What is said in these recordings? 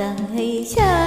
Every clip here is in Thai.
上嘿下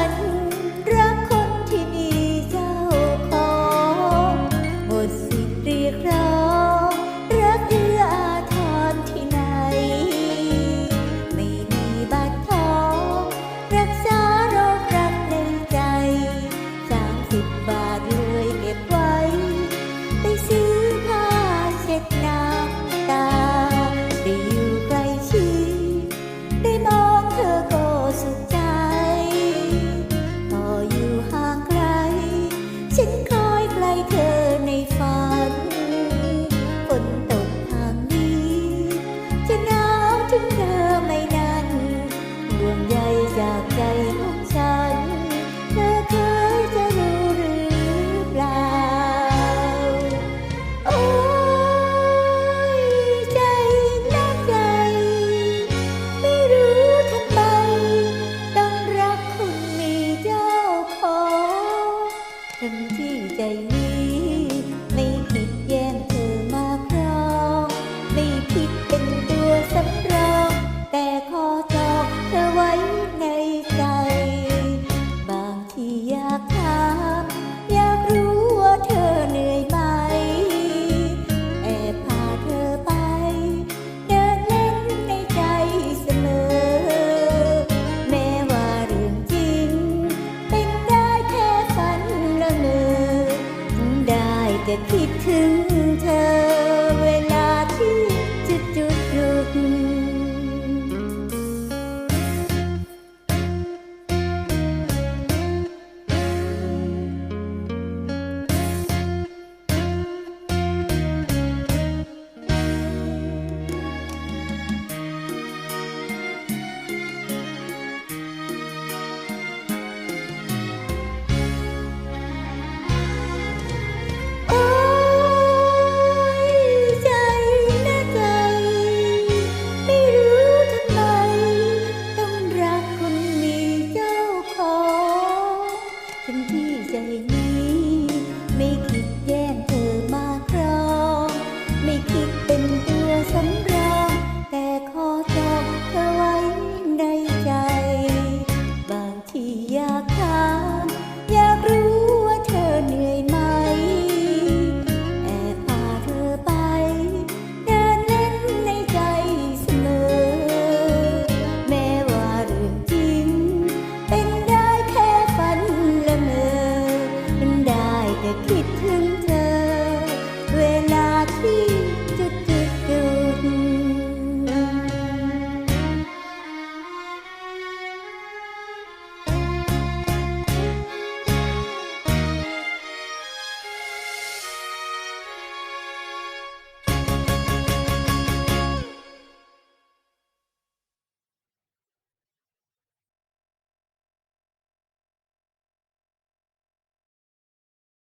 จะคิดถึงเธอ ฉันที่ใจนี้ ไม่คิดแย่งเธอมาครอง ไม่คิดเป็นตัวสำรอง แต่ขอจองเธอไว้ในใจ บางทีอยาก